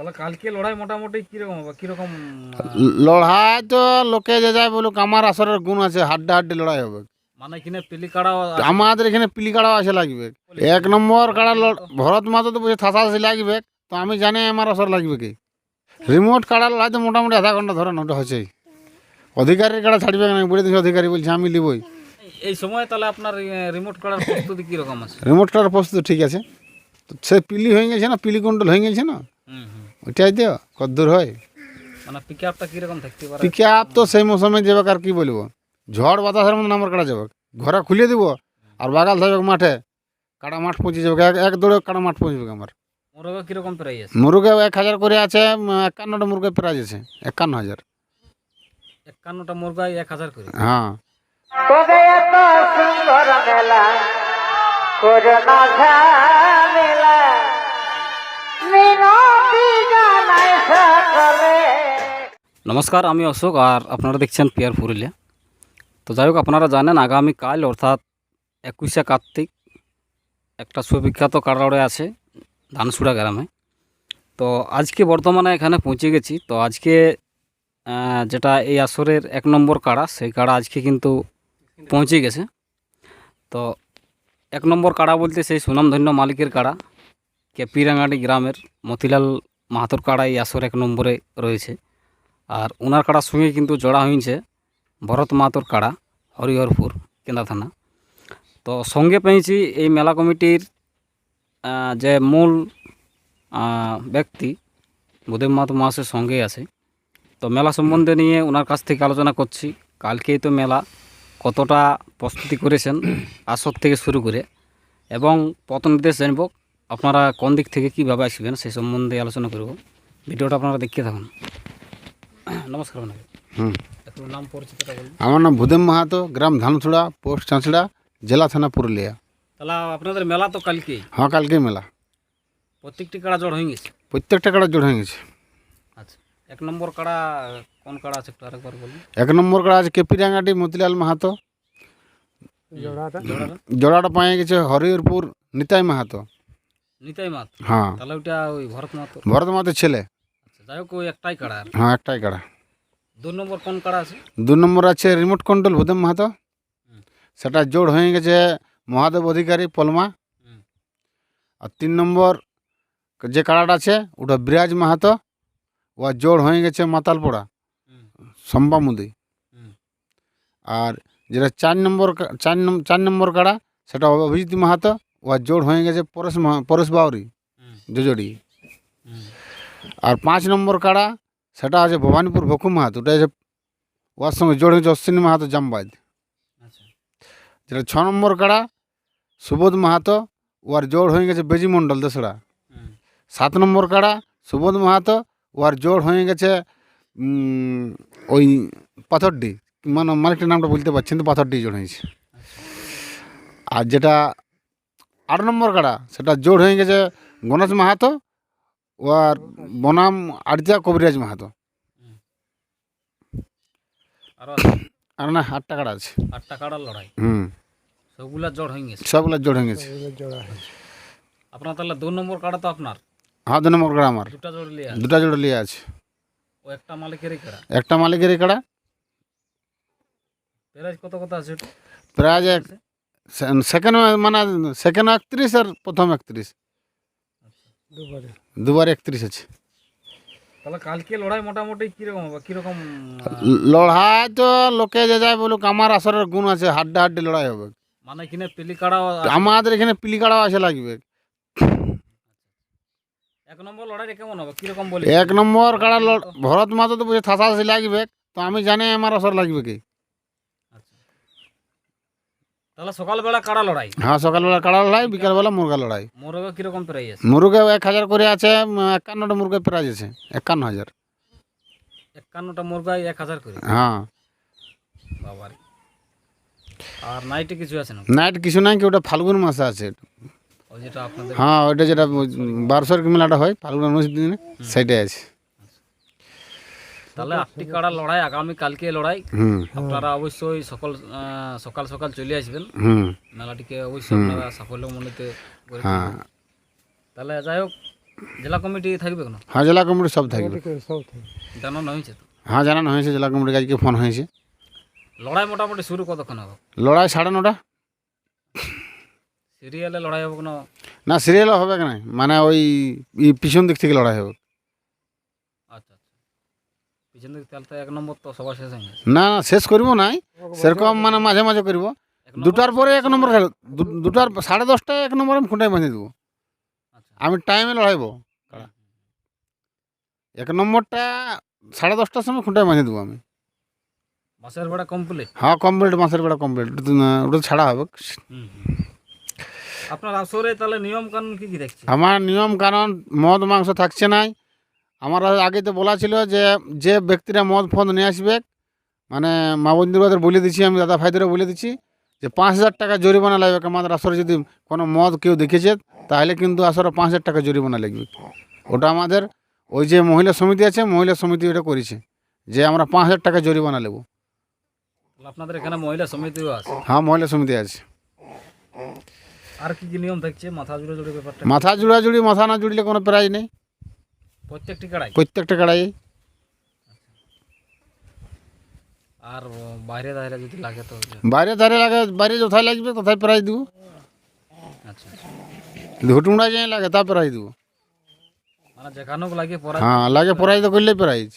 তাহলে কালকে লড়াই মোটামুটি কীরকম হবে? কীরকম লড়াই তো লোকে যে যায় বলুক আমার আসরের গুণ আছে হাড্ডা হাড্ডি লড়াই হবে। মানে কিনে পিলি কাড়াও আমাদের এখানে পিলি কাড়াও আছে লাগবে। এক নম্বর কাড়া ভরত মাতো তো বুঝে থাসাথাসি লাগবে তো আমি জানি আমার আসর লাগবে কি। রিমোট কাড়া লড়াই তো মোটামুটি আধা ঘণ্টা ধরেন ওটা হচ্ছেই। অধিকারীর কাড়া ছাড়বে না বলে দিচ্ছি অধিকারী বলছে আমি লিবই। এই সময় তাহলে আপনার রিমোট কাড়ার প্রস্তুতি কীরকম আছে? রিমোট কাড়ার প্রস্তুত ঠিক আছে। সে পিলি হয়ে গেছে না পিলি কন্ট্রোল হয়ে গেছে না? হুম। ওইটাই তো কদ্দূর হয়? মানে পিক আপটা কীরকম থাকতে পারে? পিকে আপ তো সেই মৌসুমে যাবে আর কি বলব? ঝড় বাতাসের মধ্যে নাম্বার কাটা যাবে। ঘরে খুলে দিব আর বাগাল থাকবে মাঠে। কাটা মাঠ পৌঁছে যাবে এক এক দৌড়ে কাটা মাঠ পৌঁছবে আমার। মোরগে কীরকম প্রাইস আছে? মুরগে এক হাজার করে আছে একান্নটা মুরগে প্রাইজ আছে একান্ন হাজার। একান্নটা মুরগাই এক হাজার করে। হ্যাঁ। সুন্দর মেলা করোনা ঝামেলা মিনতি জানাই সকলে নমস্কার, আমি অশোক আর আপনারা দেখছেন পিয়ার পুরুলিয়া তো যাই হোক, আপনারা জানেন আগামীকাল অর্থাৎ একুশে কার্তিক, একটা সুবিখ্যাত কারাড়ে আছে ধানসুড়া গ্রামে। তো আজকে বর্তমানে এখানে পৌঁছে গেছি। তো আজকে যেটা এই আসরের এক নম্বর কাড়া সেই কাড়া আজকে কিন্তু পৌঁছে গেছে। তো এক নম্বর কাড়া বলতে সেই সুনামধন্য মালিকের কাড়া কেপিরাঙ্গাটি গ্রামের মতিলাল মাহাতোর কাড়াই আসর এক নম্বরে রয়েছে। আর ওনার কাড়ার সঙ্গে কিন্তু জড়া হয়েছে ভরত মাহাতোর কাড়া, হরিহরপুর, কেন্দা থানা। তো সঙ্গে পেয়েছি এই মেলা কমিটির যে মূল ব্যক্তি বুদেব মাহাতো মহাশয়ের সঙ্গেই আছে। তো মেলা সম্বন্ধে নিয়ে ওনার কাছ থেকে আলোচনা করছি। কালকেই তো মেলা কতটা প্রস্তুতি করেছেন, আসর থেকে শুরু করে। এবং পত নির্দেশ জানব আপনারা কোন দিক থেকে কীভাবে আসবেন সেই সম্বন্ধে আলোচনা করব। ভিডিওটা আপনারা দেখতে থাকুন। নমস্কার আপনাকে। হুম। নাম পরিচিতটা বলুন। আমার নাম ভূদেব মাহাতো গ্রাম ধানছড়া পোস্ট চাঁচড়া জেলা থানা পুরুলিয়া। তাহলে আপনাদের মেলা তো কালকে? হ্যাঁ কালকে মেলা। প্রত্যেকটি কাড়া জড় হয়ে গেছে? প্রত্যেকটা কাড়া জোড় হয়ে গেছে। আচ্ছা এক নম্বর কাড়া কোন কাড়া আছে একটু আরেকবার বলুন? এক নম্বর কাড়া আছে কেপিরাঙ্গাটি মতিলাল মাহাতো। জোড়াটা? জোড়াটা? পায়ে গেছে হরিহরপুর নিতাই মাহাতো। নিতাই মাত হ্যাঁ। তাহলে ওইটা ওই ভরত মাত ভরত ছেলে। আচ্ছা যাই হোক ওই একটাই কাড়া আর হ্যাঁ একটাই কাড়া। দু নম্বর কোন কাড়া আছে? দু নম্বর আছে রিমোট কন্ট্রোল ভূদেব মাহাতো। সেটা জোড় হয়ে গেছে মহাদেব অধিকারী পলমা। আর তিন নম্বর যে কাড়াটা আছে ওটা বিরাজ মাহাতো। ও জোড় হয়ে গেছে মাতালপোড়া হুম। সম্পা মুদি আর যেটা চার নম্বর চার নম্বর চার নম্বর কাড়া সেটা অভিজিৎ মাহাতো। ও জোড় হয়ে গেছে পরেশ মহা- পরেশ বাউরি জোজড়ি। আর পাঁচ নম্বর কাড়া সেটা আছে ভবানীপুর ভকু মাহাতো ওটা আছে ওর সঙ্গে জোড় হয়েছে অশ্বিনী মাহাতো জামবাদ। আচ্ছা। যেটা ছ নম্বর কাড়া সুবোধ মাহাতো ওর জোড় হয়ে গেছে বেজি মণ্ডল দোসরা। সাত নম্বর কাড়া সুবোধ মাহাতো ওর জোড় হয়ে গেছে ওই পাথরডি মানে মালিকটার নামটা বলতে পারছি না পাথরডি জোড় হয়েছে। আর যেটা আট নম্বর কাড়া সেটা জোড় হয়ে গেছে গণেশ মাহাতো ও আর বনাম আর্যা কবিরাজ মাহাতো। আরও আর না আটটা কাড়া আছে। আটটা কাড়ার লড়াই? হুম। সবগুলা জড় হয়ে গেছে? সবগুলো জোড় হয়ে গেছে। আপনার তাহলে দু নম্বর কাড়া তো আপনার? হ্যাঁ দু নম্বর কাড়া আমার। দুটা জোড় লিয়ে দুটা জোড় লিয়ে আছে। ও একটা মালিকেরই কাড়া? একটা মালিকের কাড়া। প্রাইস কত কত আছে এটা? সেকেন্ড মানে সেকেন্ড একত্রিশ আর প্রথম একত্রিশ দুবার। একত্রিশ আছে। তাহলে কালকে লড়াই মোটামুটি কীরকম হবে? কীরকম লড়াই তো লোকে যে যায় বলুক আমার আসরের গুণ আছে হাড্ডা হাড্ডি লড়াই হবে। মানে কিনে পিলিকাড়াও আমাদের এখানে পিলি কাড়াও আছে লাগবে। এক নম্বর লড়াইটা কেমন হবে? কীরকম বলি এক নম্বর কাড়া ভরত মাতো তো বুঝে থাসাথাসি লাগবে তো আমি জানি আমার আসর লাগবে কি। তাহলে সকালবেলা কাড়া লড়াই? হ্যাঁ সকালবেলা কাড়া লড়াই বিকালবেলা মুরগা লড়াই। মোরগে কীরকম প্রাইস আছে? মুরগে এক হাজার করে আছে একান্নটা মুরগে প্রাইজ আছে একান্ন হাজার। একান্নটা মুরগাই এক হাজার করে? হ্যাঁ। বাবার। আর নাইটে কিছু আছে না নাইট কিছু নাই কি ওটা ফাল্গুন মাসে আছে। হ্যাঁ ওইটা যেটা বারোশোর মেলাটা হয় ফাল্গুন মাসের দিনে সেটাই আছে। তাহলে আটটি কাড়া লড়াই আগামী কালকে লড়াই। আপনারা অবশ্যই সকল সকাল সকাল চলে আসবেন। হুম। মেলাটিকে অবশ্যই আপনারা সাফল্য মনেতে হ্যাঁ। তাহলে যাই হোক জেলা কমিটি থাকবে কেন? হ্যাঁ জেলা কমিটি সব থাকবে। জানানো হয়েছে তো? হ্যাঁ জানানো হয়েছে জেলা কমিটির আজকে ফোন হয়েছে। লড়াই মোটামুটি শুরু কতক্ষণ হবে? লড়াই সাড়ে নটা। সিরিয়ালে লড়াই হবে কোনো? না সিরিয়ালও হবে না মানে ওই পিছন দিক থেকে লড়াই হবে। পিছন দিকে তাহলে এক নম্বর তো সবার শেষ না না শেষ করব নাই। সেরকম মানে মাঝে মাঝে করব। দুটার পরে এক নম্বর খেল দুটার সাড়ে দশটায় এক নম্বর আমি খুঁটায় বাঁধে দেবো। আচ্ছা। আমি টাইমে লড়াইবো। এক নম্বরটা সাড়ে দশটার সময় খুঁটায় বাঁধে দেবো আমি। মাসের ভাড়া কমপ্লিট হ্যাঁ কমপ্লিট মাসের বেড়া কমপ্লিট ওটা ছাড়া হবে। আপনার আসরে তাহলে নিয়ম কানুন কি কি দেখছে আমার নিয়ম কারণ মদ মাংস থাকছে নাই। আমার আগে তো বলা ছিল যে যে ব্যক্তিরা মদ ফদ নিয়ে আসবে মানে মা বন্ধুদের বলে দিচ্ছি আমি দাদা ভাইদেরও বলে দিচ্ছি যে পাঁচ হাজার টাকা জরিমানা লাগবে। আমাদের আসরে যদি কোনো মদ কেউ দেখেছে তাহলে কিন্তু আসরে পাঁচ হাজার টাকা জরিমানা লাগবে। ওটা আমাদের ওই যে মহিলা সমিতি আছে মহিলা সমিতি ওটা করেছে যে আমরা পাঁচ হাজার টাকা জরিমানা নেব। আপনাদের এখানে মহিলা সমিতিও আছে? হ্যাঁ মহিলা সমিতি আছে। আর কি কি নিয়ম থাকছে? মাথা জুড়ে জুড়ে ব্যাপারটা? মাথা জুড়াজুড়ি মাথা না জুড়লে কোনো প্রাইজ নেই। প্রত্যেকটি কাড়াই? প্রত্যেকটা কাড়াই। আর বাইরে দায়রে যদি লাগে তো বাইরে ধারে লাগে বাইরে যথায় লাগবে তথায় প্রাইজ দেবো। আচ্ছা। যদি হুটুমড়া যাই লাগে তা প্রাইজ দেবো। মানে যেখানেও লাগে পড়া হ্যাঁ লাগে প্রাইজ তো করলেই প্রাইজ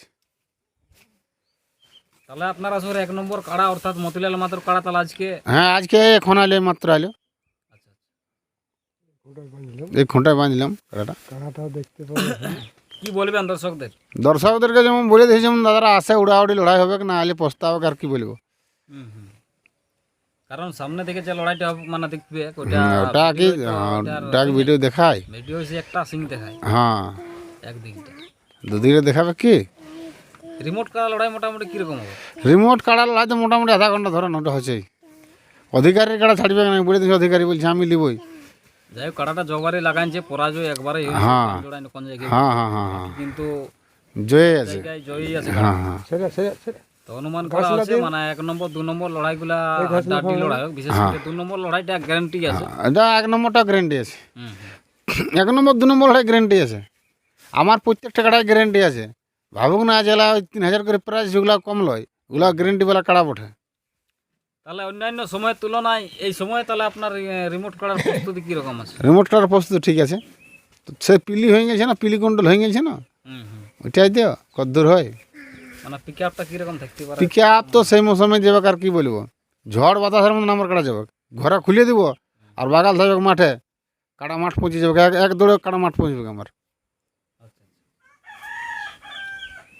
তাহলে আপনার আসরে এক নম্বর কাড়া অর্থাৎ মতিলাল মাত্র কাড়া তাহলে আজকে হ্যাঁ আজকে এখন আলে মাত্র আলো আচ্ছা এই খুঁটায় বাঁধলাম কাড়াটা। কি বলবেন দর্শকদের? দর্শকদেরকে যেমন বলে দিয়েছি যেমন দাদারা আসে উড়াউড়ি লড়াই হবে না আলে পস্তাবে আর কি বলব। কারণ সামনে থেকে যে লড়াইটা হবে মানে দেখবে ওটা ওটা কি ওটা ভিডিও দেখায়? ভিডিও সে একটা সিং দেখায়। হ্যাঁ। একদিকটা দুদিকে দেখাবে কি? রিমোট কাড়া লড়াই মোটামুটি কীরকম হবে? রিমোট কাড়া লড়াই তো মোটামুটি আধা ঘণ্টা ধরে ওটা হচ্ছে অধিকারীর কাড়া ছাড়বে না বলে দিয়েছি অধিকারী বলছে আমি লিবই। যাই হোক কাড়াটা জবারে লাগাইছে পরাজয় একবারে হ্যাঁ। হ্যাঁ হ্যাঁ হ্যাঁ হ্যাঁ। কিন্তু জয়ে আছে। জয়ী আছে। হ্যাঁ হ্যাঁ। তো অনুমান করা হচ্ছে মানে এক নম্বর দু নম্বর লড়াইগুলা আড্ডাআড্ডি লড়াই হোক বিশেষ করে দু নম্বর লড়াইটা গ্যারান্টি আছে। এটা এক নম্বরটা গ্যারেন্টি আছে। এক নম্বর দু নম্বর লড়াই গ্যারেন্টি আছে। আমার প্রত্যেকটা কাড়ায় গ্যারেন্টি আছে। ভাবুক না জেলা ওই তিন হাজার করে প্রাইস যেগুলো কম লয় ওগুলো গ্যারেন্টিওয়ালা কাড়া বটে। তাহলে অন্যান্য সময়ের তুলনায় এই সময়ে তাহলে আপনার রিমোট করার প্রস্তুতি কীরকম আছে? রিমোট কাড়ার প্রস্তুতি ঠিক আছে। সে পিলি হয়ে গেছে না? পিলি কন্ট্রোল হয়ে গেছে না? ওইটাই তো কদ্দূর হয়। মানে পিক আপটা কীরকম থাকতে পারে? পিকে আপ তো সেই মৌসুমে যাবে আর কি বলব? ঝড় বাতাসের মধ্যে আমার কাটা যাবে। ঘরে খুলে দিব আর বাগাল থাকবে মাঠে। কাটা মাঠ পৌঁছে যাবে এক এক দৌড়ে কাটা মাঠ পৌঁছবে আমার।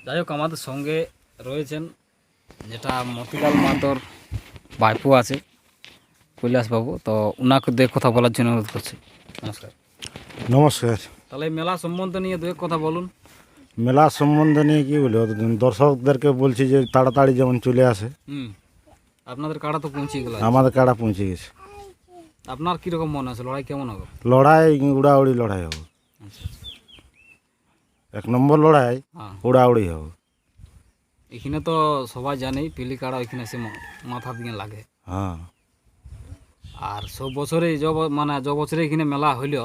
যাই হোক আমাদের সঙ্গে রয়েছেন যেটা মতিলাল মাতর ভাইপো আছে কৈলাসবাবু তো ওনাকে দিয়ে কথা বলার জন্য অনুরোধ করছি। নমস্কার। নমস্কার। তাহলে মেলা সম্বন্ধে নিয়ে দু কথা বলুন। মেলা সম্বন্ধে নিয়ে কী বলি? দর্শকদেরকে বলছি যে তাড়াতাড়ি যেমন চলে আসে। আপনাদের কাড়া তো পৌঁছে গেল। আমাদের কাড়া পৌঁছে গেছে। আপনার কীরকম মনে আছে? লড়াই কেমন হবে? লড়াই উড়াউড়ি লড়াই হবে। আচ্ছা। এক নম্বর লড়াই হ্যাঁ। উড়াউড়ি হবে। এখানে তো সবাই জানেই পিলি কাড়া ওইখানে এসে মাথা দিয়ে লাগে। হ্যাঁ। আর সব বছরে যে ব- মানে যে বছরে এখানে মেলা হইল।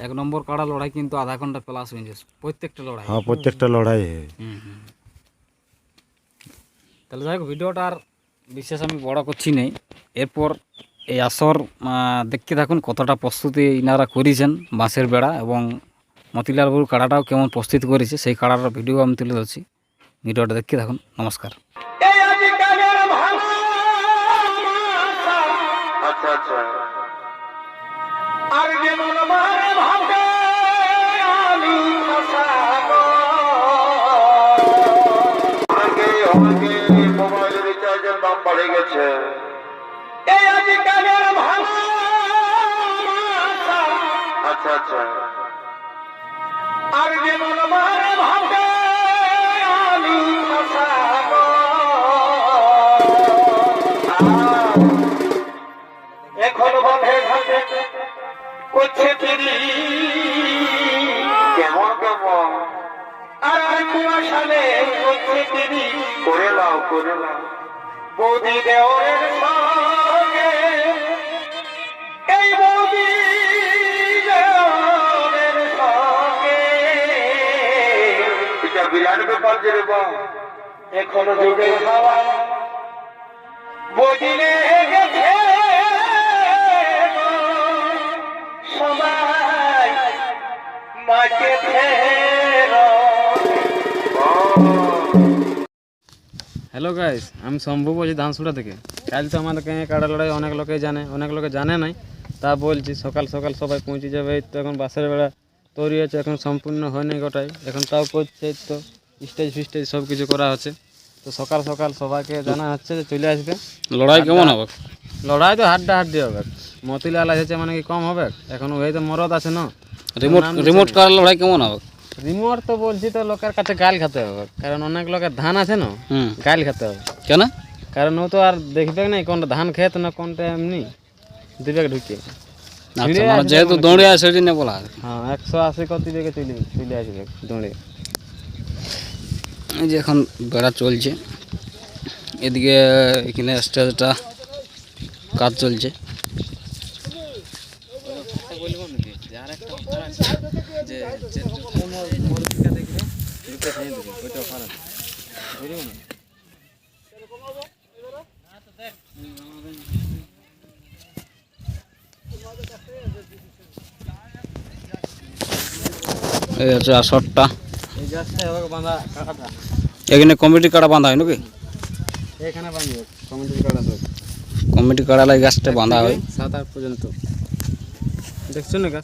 এক নম্বর কাড়া লড়াই কিন্তু আধা ঘণ্টা প্লাস হয়ে যাচ্ছে প্রত্যেকটা লড়াই। হ্যাঁ প্রত্যেকটা লড়াই। হুম, হুম। তাহলে যাই হোক ভিডিওটা আর বিশেষ আমি বড় করছি নেই। এরপর এই আসর দেখতে থাকুন কতটা প্রস্তুতি ইনারা করেছেন বাঁশের বেড়া এবং মতিলাল বাবুর কাড়াটাও কেমন প্রস্তুত করেছে সেই কাড়াটার ভিডিও আমি তুলে ধরছি। ভিডিওটা দেখতে থাকুন। নমস্কার। আচ্ছা আচ্ছা। আর যেমন মারে ভাবে আমি ফাঁসাবো। অনেকে অনেকে মোবাইল রিচার্জের দাম বেড়ে গেছে। এই আজকালের ভালো আচ্ছা আচ্ছা। আর যেমন মারে করছে পিড়ি কেমন কেমন? আর কুয়াশালে করছে করে লাও করে বৌদি এই বৌদি সঙ্গে। বিরাট ব্যাপার যে এখন যুগের হাওয়া। বদিলে গেছে হ্যালো গাইস আমি শম্ভু বলছি ধানসুড়া থেকে। কাল তো আমাদের কেন কাড়া লড়াই অনেক লোকে জানে, অনেক লোকে জানে নাই। তা বলছি সকাল সকাল সবাই পৌঁছে যাবে তো এখন বাসের বেড়া তৈরি হচ্ছে এখন সম্পূর্ণ হয়নি গোটাই। এখন তাও করছে তো স্টেজ ফিস্টেজ সব কিছু করা হচ্ছে। তো সকাল সকাল সবাইকে জানা হচ্ছে যে চলে আসবে। লড়াই কেমন হবে? লড়াই তো হাড্ডা হাড্ডি হবে। মতিলাল আছে মানে কি কম হবে? এখন ওই তো মরদ আছে না? রিমোট রিমোট কার লড়াই কেমন হবে? রিমোট তো বলছি তো লোকের কাছে গাল খেতে হবে। কারণ অনেক লোকের ধান আছে না গাল খেতে হবে। কেন? কারণ ও তো আর দেখবে না কোনটা ধান খেত না কোনটা এমনি। দিবে ঢুকে। আচ্ছা মানে যেহেতু দৌড়ে আসে বলা। হ্যাঁ একশো আশি কত দিকে চলে চলে আসবে দৌড়ে। এই যে এখন বেড়া চলছে। এদিকে এখানে স্টেজটা কাজ চলছে। এই হচ্ছে আসরটা। এখানে কমিটি কাড়া বাঁধা হয় নাকি? এখানে বাঁধবে কমিটির কাটা সব কমিটি কাড়ালাই গাছটা বাঁধা হয়। সাত আট পর্যন্ত। দেখছ না গাছ?